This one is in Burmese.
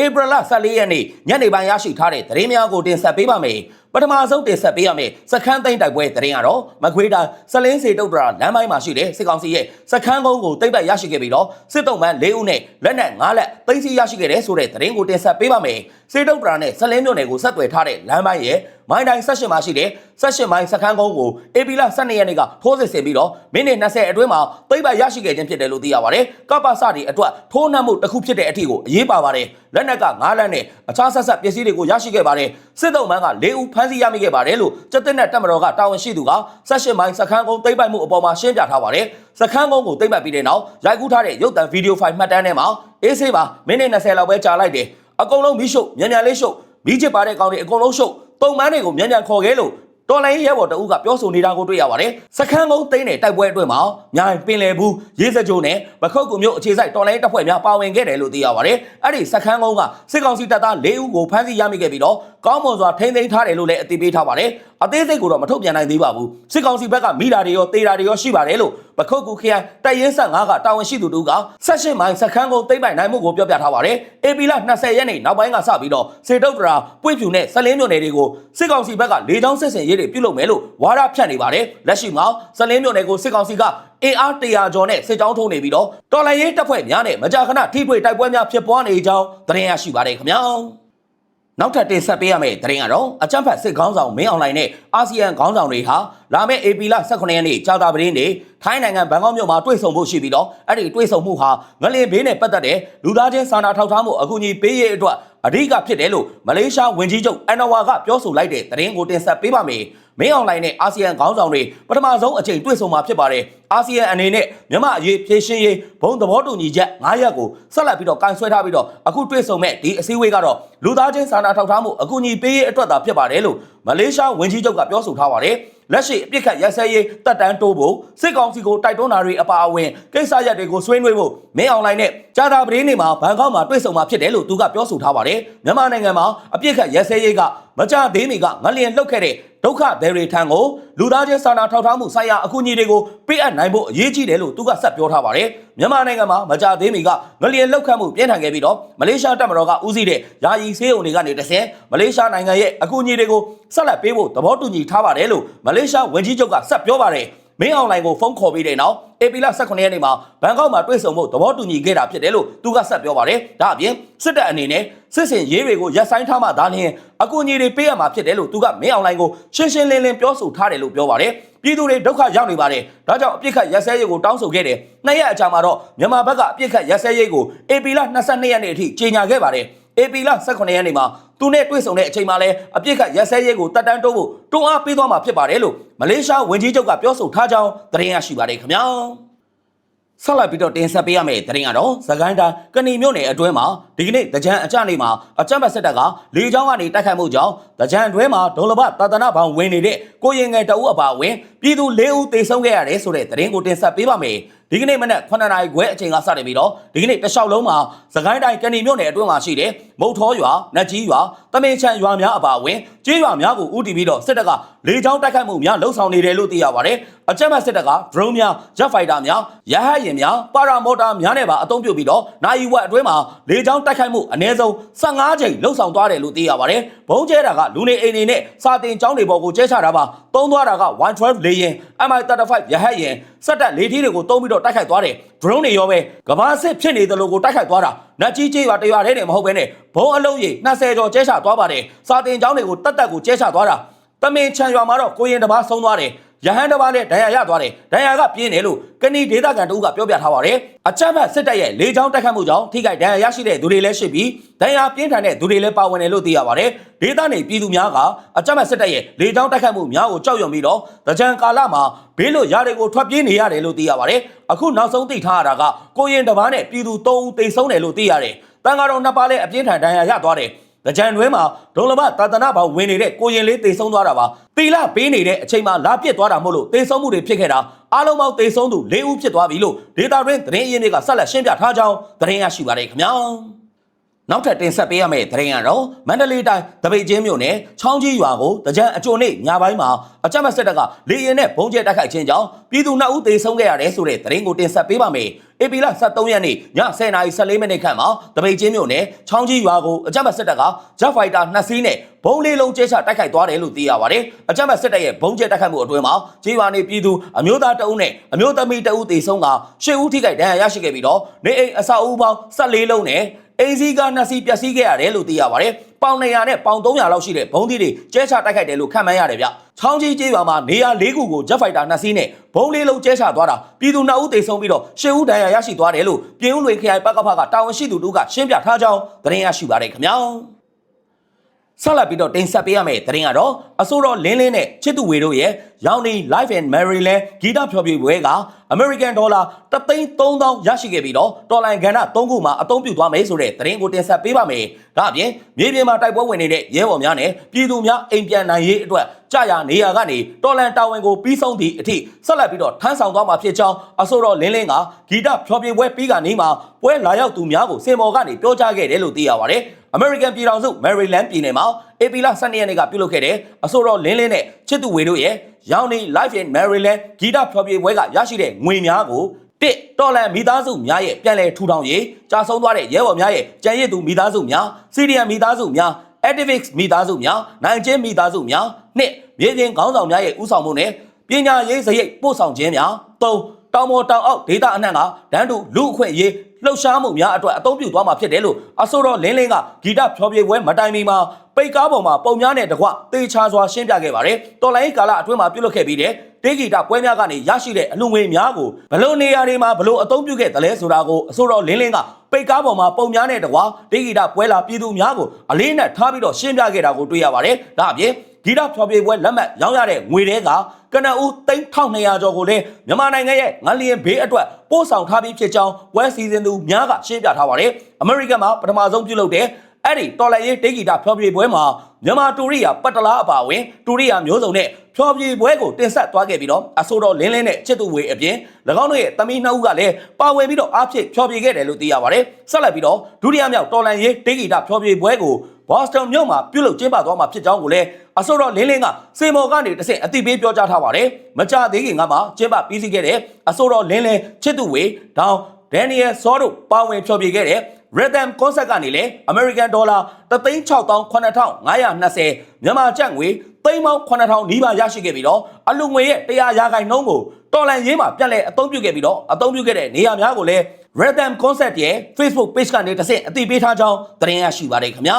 April 14ရက်နေ့ညနေပိုင်းရရှိထားတဲ့သတင်းများကိုတင်ဆက်ပေးပါမယ်ပထမဆုံးတင်ဆက်ပေးရမယ့်စခန်းသိမ်းတိုက်ပွဲသတင်းကတော့မကွေးတိုင်းစလင်းစီတုတ်တရာလမ်းပိုင်းမှာရှိတဲ့စစ်ကောင်စီရဲ့စခန်းကုန်းကိုတိတ်ပတ်ရရှိခဲ့ပြီးတော့စစ်တုံးပန်း၄ဦးနဲ့လက်နက်၅လက်သိမ်းဆီးရရှိခဲ့တဲ့ဆိုတဲ့သတင်းကိုတင်ဆက်ပေးပါမယ်စေတုတ်တရာနဲ့စလင်းမြို့နယ်ကိုဆက်သွယ်ထားတဲ့လမ်းပိုင်းရဲ့မိုင်းတိုင်း၁၈မှာရှိတဲ့၁၈မိုင်းစခန်းကုန်းကို AP လ12ရက်နေ့ကထိုးစစ်ဆင်ပြီးတော့မိနစ်20အတွင်းမှာတိတ်ပတ်ရရှိခဲ့ခြင်းဖြစ်တယ်လို့သိရပါတယ်ကပ္ပစတွေအတွက်ထိုးနှက်မှုတစ်ခုဖြစ်တဲ့အထီကိုအရေးပါပါတယ်လက်နက်က9လက်နဲ့အခြားဆက်ဆက်ပစ္စည်းတွေကိုရရှိခဲ့ပါတယ်စစ်တုံးပန်းက၄ဦးဖမ်းဆီးရမိခဲ့ပါတယ်လို့စစ်တပ်နဲ့တပ်မတော်ကတာဝန်ရှိသူက18မိုင်းစခန်းကုန်းသိမ်းပိုက်မှုအပေါ်မှာရှင်းပြထားပါတယ်စခန်းကုန်းကိုသိမ်းပိုက်ပြီးတဲ့နောက်ရိုက်ကူးထားတဲ့ရုပ်သံဗီဒီယိုဖိုင်မှတ်တမ်းထဲမှာအေးဆေးပါမိနစ်20လောက်ပဲကြာလိုက်တယ်အကုန်လုံးမီးရှို့မြန်မြန်လေးရှို့မီးချစ်ပါတဲ့ကောင်တွေအကုန်လုံးရှို့တုံမန်းတွေကိုမြန်မြန်ခေါ်ခဲ့လို့ တော်လိုင်းရဲဘော်တအုပ်ကပြောဆိုနေတာကိုတွေ့ရပါတယ်။စခန်းကုန်းသိန်းတဲ့တိုက်ပွဲအတွင်းမှာညာပင်လယ်ဘူးရေးစကြိုးနဲ့ပခုတ်ကူမျိုးအခြေစိုက်တော်လိုင်းတပ်ဖွဲ့များပါဝင်ခဲ့တယ်လို့သိရပါတယ်။အဲ့ဒီစခန်းကုန်းကစစ်ကောင်စီတပ်သား၄ဦးကိုဖမ်းဆီးရမိခဲ့ပြီးတော့ကောင်းမွန်စွာထိန်းသိမ်းထားတယ်လို့လည်းအသိပေးထားပါတယ်။အသေးစိတ်ကိုတော့မထုတ်ပြန်နိုင်သေးပါဘူး။စစ်ကောင်စီဘက်ကမိတာတွေရောတေတာတွေရောရှိပါတယ်လို့ပခုတ်ကူခရိုင်တပ်ရင်းဆက်၅ကတာဝန်ရှိသူတို့က18မိုင်စခန်းကုန်းသိမ်းပိုင်နိုင်မှုကိုပြောပြထားပါတယ်။ AP လ20ရက်နေ့နောက်ပိုင်းကစပြီးတော့စေတုတ်တရာပွင့်ဖြူနဲ့ဆလင်းမြို့နယ်တွေကိုစစ်ကောင်စီဘက်ကလေကြောင်းစစ်စင်ရေးတွေပြုလုပ်မယ်လို့ဝါဒဖြန့်နေပါတယ်။လက်ရှိမှာဆလင်းမြို့နယ်ကိုစစ်ကောင်စီကအင်အား100ကျော်နဲ့စစ်ကြောင်းထုံးနေပြီးတော့တော်လိုင်းရေးတပ်ဖွဲ့များနဲ့မကြာခဏထိတွေ့တိုက်ပွဲများဖြစ်ပွားနေကြောင်းသတင်းရရှိပါတယ်ခင်ဗျာ။ နောက်ထပ်တင်ဆက်ပေးရမယ့်သတင်းကတော့အကြံဖတ်စစ်ခေါင်းဆောင်မင်းအွန်လိုင်းနဲ့အာဆီယံခေါင်းဆောင်တွေဟာလာမယ့် AP လ18ရက်နေ့ကြာတာပရင်းနေ့ထိုင်းနိုင်ငံဘန်ကောက်မြို့မှာတွေ့ဆုံဖို့ရှိပြီးတော့အဲ့ဒီတွေ့ဆုံမှုဟာငလင်ဘေးနဲ့ပတ်သက်တဲ့လူသားချင်းစာနာထောက်ထားမှုအကူအညီပေးရေးအတွက်အဓိကဖြစ်တယ်လို့မလေးရှားဝန်ကြီးချုပ်အန်နဝါကပြောဆိုလိုက်တဲ့သတင်းကိုတင်ဆက်ပေးပါမယ်မင်းအွန်လိုင်းနဲ့အာဆီယံခေါင်းဆောင်တွေပထမဆုံးအချိန်တွေ့ဆုံမှာဖြစ်ပါတယ်အာဆီယံအနေနဲ့မြန်မာအရေးဖြည့်ရှင်းရေးဘုံသဘောတူညီချက်9ရပ်ကိုဆက်လက်ပြီးတော့ကန်ဆွဲထားပြီးတော့အခုတွေ့ဆုံမဲ့ဒီအစည်းအဝေးကတော့လူသားချင်းစာနာထောက်ထားမှုအကူအညီပေးရေးအတွက်သာဖြစ်ပါတယ်လို့မလေးရှားဝန်ကြီးချုပ်ကပြောဆိုထားပါတယ် လက်ရှိအပြစ်ခတ်ရက်စဲရေးတက်တန်းတိုးဖို့စစ်ကောင်စီကိုတိုက်တွန်းတာတွေအပါအဝင်ကိစ္စရပ်တွေကိုဆွေးနွေးဖို့မင်းအွန်လိုင်းနဲ့ကြာတာပရင်းနေမှာဘန်ကောက်မှာတွေ့ဆုံမှာဖြစ်တယ်လို့သူကပြောဆိုထားပါတယ်မြန်မာနိုင်ငံမှာအပြစ်ခတ်ရက်စဲရေးက မကြသေးမီကငလျင်လှုပ်ခဲ့တဲ့ဒုက္ခသည်တွေထံကိုလူသားချင်းစာနာထောက်ထားမှုဆိုင်ရာအကူအညီတွေကိုပေးအပ်နိုင်ဖို့အရေးကြီးတယ်လို့သူကဆက်ပြောထားပါတယ်မြန်မာနိုင်ငံမှာမကြသေးမီကငလျင်လှုပ်ခတ်မှုပြင်းထန်ခဲ့ပြီးတော့မလေးရှားတပ်မတော်ကဦးစီးတဲ့ယာယီဆေးရုံတွေကနေတဆင်မလေးရှားနိုင်ငံရဲ့အကူအညီတွေကိုဆက်လက်ပေးဖို့သဘောတူညီထားပါတယ်လို့မလေးရှားဝန်ကြီးချုပ်ကဆက်ပြောပါတယ်မင်းအွန်လိုင်းကိုဖုန်းခေါ်ပြီးတဲ့နောက် အေပီလာ18ရက်နေ့မှာဘန်ကောက်မှာတွေ့ဆုံဖို့သဘောတူညီခဲ့တာဖြစ်တယ်လို့သူကဆက်ပြောပါတယ်။ဒါအပြင်စစ်တပ်အနေနဲ့စစ်စင်ရေးတွေကိုရပ်ဆိုင်းထားမှဒါလျှင်အကူအညီတွေပေးရမှာဖြစ်တယ်လို့သူကမင်းအွန်လိုင်းကိုရှင်းရှင်းလင်းလင်းပြောဆိုထားတယ်လို့ပြောပါတယ်။ပြည်သူတွေဒုက္ခရောက်နေပါတယ်။ဒါကြောင့်အပြစ်ခတ်ရက်စဲရေးကိုတောင်းဆိုခဲ့တယ်။နှစ်ရက်အကြာမှာတော့မြန်မာဘက်ကအပြစ်ခတ်ရက်စဲရေးကိုအေပီလာ22ရက်နေ့အထိကြေညာခဲ့ပါတယ်။ AP လ18ရက်နေ့မှာသူနဲ့တွေ့ဆုံတဲ့အချိန်မှာလဲအပြစ်ကရက်စဲရဲကိုတက်တန်းတိုးဖို့တွန်းအားပေးသွားမှာဖြစ်ပါတယ်လို့မလေးရှားဝန်ကြီးချုပ်ကပြောဆိုထားကြောင်းသတင်းရရှိပါတယ်ခင်ဗျာဆက်လက်ပြီးတော့တင်ဆက်ပေးရမယ့်သတင်းကတော့သခိုင်းတိုင်းကဏီမြို့နယ်အတွင်းမှာဒီကနေ့တကြံအကြနေမှာအကြမ်းဖက်စစ်တပ်ကလေကြောင်းကနေတိုက်ခိုက်မှုကြောင့်တကြံအတွင်းမှာဒုလဘတာသနာဘောင်ဝင်နေတဲ့ကိုရင်ငယ်တအုပ်အပါအဝင်ပြည်သူ၄ဦးသေဆုံးခဲ့ရတယ်ဆိုတဲ့သတင်းကိုတင်ဆက်ပေးပါမယ် ဒီကနေ့မနက်9နာရီခွဲအချိန်ကစတင်ပြီးတော့ဒီကနေ့တလျှောက်လုံးမှာသခိုင်းတိုင်းကဏီမြို့နယ်အတွင်းမှာရှိတဲ့မုတ်ထောရွာနတ်ကြီးရွာတမင်ချန်ရွာများအပါအဝင်ကျေးရွာများကိုဥတီပြီးတော့စစ်တပ်ကလေကြောင်းတိုက်ခိုက်မှုများလှုံ့ဆော်နေတယ်လို့သိရပါတယ်အကြမ်းဖက်စစ်တပ်က drone များ jet fighter များရဟတ်ယာဉ်များပါရာမော်တာများနဲ့ပါအသုံးပြုပြီးတော့နိုင်ဝက်အတွင်းမှာလေကြောင်းတိုက်ခိုက်မှုအနည်းဆုံး15ချိန်လှုံ့ဆော်သွားတယ်လို့သိရပါတယ်ဘုံကျဲတာကလူနေအိမ်တွေနဲ့စာတင်ကျောင်းတွေပေါ်ကိုကျဲချတာပါသုံးသွားတာက112လေယာဉ် MI35 ရဟတ်ယာဉ်စက်တက်လေထီးတွေကိုသုံးပြီးတော့တိုက်ခိုက်သွားတယ် drone တွေရောပဲကဘာစစ်ဖြစ်နေတယ်လို့ကိုတိုက်ခိုက်သွားတာနတ်ကြီးကြီးရွာတရွာထဲနေမဟုတ်ဘဲနဲ့ဘုံအလုံးကြီး20ကျော်ကျဲချသွားပါတယ်စာတင်ကျောင်းတွေကိုတက်တက်ကိုကျဲချသွားတာတမင်ချန်ရွာမှာတော့ကိုရင်တစ်ပါးဆုံးသွားတယ် ရဟန်းတစ်ပါးနဲ့ဒဏ်ရာရသွားတယ်ဒဏ်ရာကပြင်းတယ်လို့ကဏီဒေသခံတို့ကပြောပြထားပါတယ်အကြမ်းဖက်စစ်တပ်ရဲ့လေကြောင်းတိုက်ခတ်မှုကြောင့်ထိခိုက်ဒဏ်ရာရရှိတဲ့သူတွေလည်းရှိပြီးဒဏ်ရာပြင်းထန်တဲ့သူတွေလည်းပါဝင်တယ်လို့သိရပါတယ်ဒေသနေပြည်သူများကအကြမ်းဖက်စစ်တပ်ရဲ့လေကြောင်းတိုက်ခတ်မှုများကိုကြောက်ရွံ့ပြီးတော့တကြံကာလမှာဘေးလွတ်ရာတွေကိုထွက်ပြေးနေရတယ်လို့သိရပါတယ်အခုနောက်ဆုံးသိထားရတာကကိုရင်တစ်ပါးနဲ့ပြည်သူ၃ဦးတိတ်ဆုံးတယ်လို့သိရတယ်တန်ကတော့နှစ်ပါးလည်းအပြင်းထန်ဒဏ်ရာရသွားတယ် ကြကြံတွဲမှာဒုံလဘတာတနာဘောင်ဝင်နေတဲ့ကိုရင်လေးတေဆုံးသွားတာပါတီလာပေးနေတဲ့အချိန်မှာလာပစ်သွားတာမို့လို့တေဆုံးမှုတွေဖြစ်ခဲ့တာအားလုံးပေါင်းတေဆုံးသူ၄ဦးဖြစ်သွားပြီလို့ဒေတာတွင်းသတင်းရင်းတွေကဆက်လက်ရှင်းပြထားကြောင်းသတင်းရရှိပါတယ်ခင်ဗျာ နောက်ထပ်တင်ဆက်ပေးရမယ့်သတင်းကတော့မန္တလေးတိုင်းတပိတ်ချင်းမြို့နယ်ချောင်းကြီးရွာကိုတကြံအကြိုနေ့ညပိုင်းမှာအကြမ်းဖက်စစ်တပ်ကလေရင်နဲ့ဘုံကျဲတိုက်ခိုက်ခြင်းကြောင့်ပြည်သူနှစ်ဦးသေဆုံးခဲ့ရတယ်ဆိုတဲ့သတင်းကိုတင်ဆက်ပေးပါမယ်။ဧပြီလ23ရက်နေ့ည10:14မိနစ်ခန့်မှာတပိတ်ချင်းမြို့နယ်ချောင်းကြီးရွာကိုအကြမ်းဖက်စစ်တပ်က Jet Fighter 2စီးနဲ့ဘုံလေးလုံးကျဲချတိုက်ခိုက်သွားတယ်လို့သိရပါတယ်။အကြမ်းဖက်စစ်တပ်ရဲ့ဘုံကျဲတိုက်ခိုက်မှုအတွင်းမှာကြေးရွာနေပြည်သူအမျိုးသားတအုပ်နဲ့အမျိုးသမီးတအုပ်သေဆုံးကရှစ်ဦးထိခိုက်ဒဏ်ရာရရှိခဲ့ပြီးတော့နေအိမ်အဆောက်အဦပေါင်း14လုံးနဲ့ အိမ်စီးကနှစ်စီးပျက်စီးခဲ့ရတယ်လို့သိရပါတယ်။ပေါင်200နဲ့ပေါင်300လောက်ရှိတဲ့ဘုံသီးတွေကျဲချတိုက်ခိုက်တယ်လို့ခန့်မှန်းရတယ်ဗျ။ချောင်းကြီးကျေးရွာမှာနေရာ၄ခုကို Jet Fighter နှစ်စီးနဲ့ဘုံလေးလုံးကျဲချသွားတာပြည်သူ2ဦးသေဆုံးပြီးတော့10ဦးဒဏ်ရာရရှိသွားတယ်လို့ပြည်ဦးလွေခရိုင်ပကဖကတာဝန်ရှိသူတို့ကရှင်းပြထားကြောင်းသတင်းရရှိပါတယ်ခင်ဗျာ။ ဆက်လက်ပြီးတော့တင်ဆက်ပေးရမယ့်သတင်းကတော့အစိုးရလင်းလင်းနဲ့ချစ်သူဝေတို့ရဲ့ရောင်နီ Life in Maryland ဂီတဖျော်ဖြေပွဲက American Dollar 33000ရရှိခဲ့ပြီးတော့တော်လိုင်းကဏ္ဍ3ခုမှာအသုံးပြုသွားမယ်ဆိုတဲ့သတင်းကိုတင်ဆက်ပေးပါမယ်။ဒါအပြင်မြေပြင်မှာတိုက်ပွဲဝင်နေတဲ့ရဲဘော်များနဲ့ပြည်သူများအိမ်ပြန်နိုင်ရေးအတွက် ကြာရနေရာကနေတော်လန်တာဝန်ကိုပြီးဆုံးသည့်အထိဆက်လက်ပြီးတော့ထမ်းဆောင်သွားမှာဖြစ်ကြောင်းအစိုးရလင်းလင်းကဂီတဖျော်ဖြေပွဲပြီးကနေမှပွဲလာရောက်သူများကိုစင်မော်ကနေပြောကြားခဲ့တယ်လို့သိရပါတယ်။ American ပြည်ထောင်စု Maryland ပြည်နယ်မှာ AP လ12ရက်နေ့ကပြုလုပ်ခဲ့တဲ့အဆိုတော်လင်းလင်းနဲ့ချစ်သူဝေတို့ရဲ့ရောင်နေ Life in Maryland ဂီတဖျော်ဖြေပွဲကရရှိတဲ့ငွေများကိုတစ်တော်လန်မိသားစုများရဲ့ပြန်လည်ထူထောင်ရေးကြာဆုံးသွားတဲ့ရဲဘော်များရဲ့ကြံရစ်သူမိသားစုများစီရီယံမိသားစုများ activists မိသားစုများနိုင်ချင်းမိသားစုများ နှစ်မြေပြင်ခေါင်းဆောင်များရဲ့ဥဆောင်မှုနဲ့ပညာရေးစရိတ်ပို့ဆောင်ခြင်းများသုံးတောင်ပေါ်တောင်အောက်ဒေသအနှံ့ကဒန်းတူလူအခွင့်အရေးလှုပ်ရှားမှုများအတွက်အသုံးပြုသွားမှာဖြစ်တယ်လို့အဆိုတော်လင်းလင်းကဂီတဖျော်ဖြေပွဲမတိုင်မီမှာပိတ်ကားပေါ်မှာပုံများနဲ့တကွတေချာစွာရှင်းပြခဲ့ပါတယ်တော်လိုင်းကာလအတွင်းမှာပြုလုပ်ခဲ့ပြီးတဲ့တေဂီတပွဲများကနေရရှိတဲ့အလူငွေများကိုဘလို့နေရာတွေမှာဘလို့အသုံးပြုခဲ့တယ်လဲဆိုတာကိုအဆိုတော်လင်းလင်းကပိတ်ကားပေါ်မှာပုံများနဲ့တကွတေဂီတပွဲလာပြည်သူများကိုအလေးနဲ့ထားပြီးတော့ရှင်းပြခဲ့တာကိုတွေ့ရပါတယ်ဒါအပြင် ဂီတဖျော်ဖြေပွဲလက်မှတ်ရောင်းရတဲ့ငွေတွေကကနအူး3200ကျော်ကိုလည်းမြန်မာနိုင်ငံရဲ့ငလျင်ဘေးအတွက်ပို့ဆောင်ထားပြီးဖြစ်ကြောင်းပွဲစီစဉ်သူများကရှင်းပြထားပါတယ်။အမေရိကန်မှာပထမဆုံးပြုလုပ်တဲ့အဲ့ဒီတော်လိုင်းရေးတေဂီတာဖျော်ဖြေပွဲမှာမြန်မာတူရိယာပတ်တလားအပါအဝင်တူရိယာမျိုးစုံနဲ့ဖျော်ဖြေပွဲကိုတင်ဆက်သွားခဲ့ပြီးတော့အဆိုတော်လင်းလင်းနဲ့ချစ်သူဝေအပြင်၎င်းတို့ရဲ့တမီးနှစ်ဦးကလည်းပါဝင်ပြီးတော့အားဖြည့်ဖျော်ဖြေခဲ့တယ်လို့သိရပါတယ်။ဆက်လက်ပြီးတော့ဒုတိယမြောက်တော်လိုင်းရေးတေဂီတာဖျော်ဖြေပွဲကို ဘော့စတွန်မြို့မှာပြုလုပ်ကျင်းပသွားမှာဖြစ်ကြောင်းကိုလည်းအဆိုတော်လင်းလင်းကစေမော်ကနေတဆင့်အတိပေးပြောကြားထားပါတယ်။မကြသေးခင်ကမှကျင်းပပြီးစီးခဲ့တဲ့အဆိုတော်လင်းလင်းချစ်သူဝေဒေါင်ဒန်နီယယ်ဆောတို့ပါဝင်ဖျော်ဖြေခဲ့တဲ့ Rhythm Concert ကနေလေ American Dollar 3,6520မြန်မာကျပ်ငွေ3,9000နီးပါးရရှိခဲ့ပြီးတော့အလူငွေရဲ့100ရာခိုင်နှုန်းကိုတော်လန်ရေးမှာပြက်လက်အသုံးပြုခဲ့ပြီးတော့အသုံးပြုခဲ့တဲ့နေရာများကိုလည်း Rhythm Concert ရဲ့ Facebook page ကနေတစ်ဆင့်အသိပေးထားကြောင်းသတင်းရရှိပါတယ်ခင်ဗျာ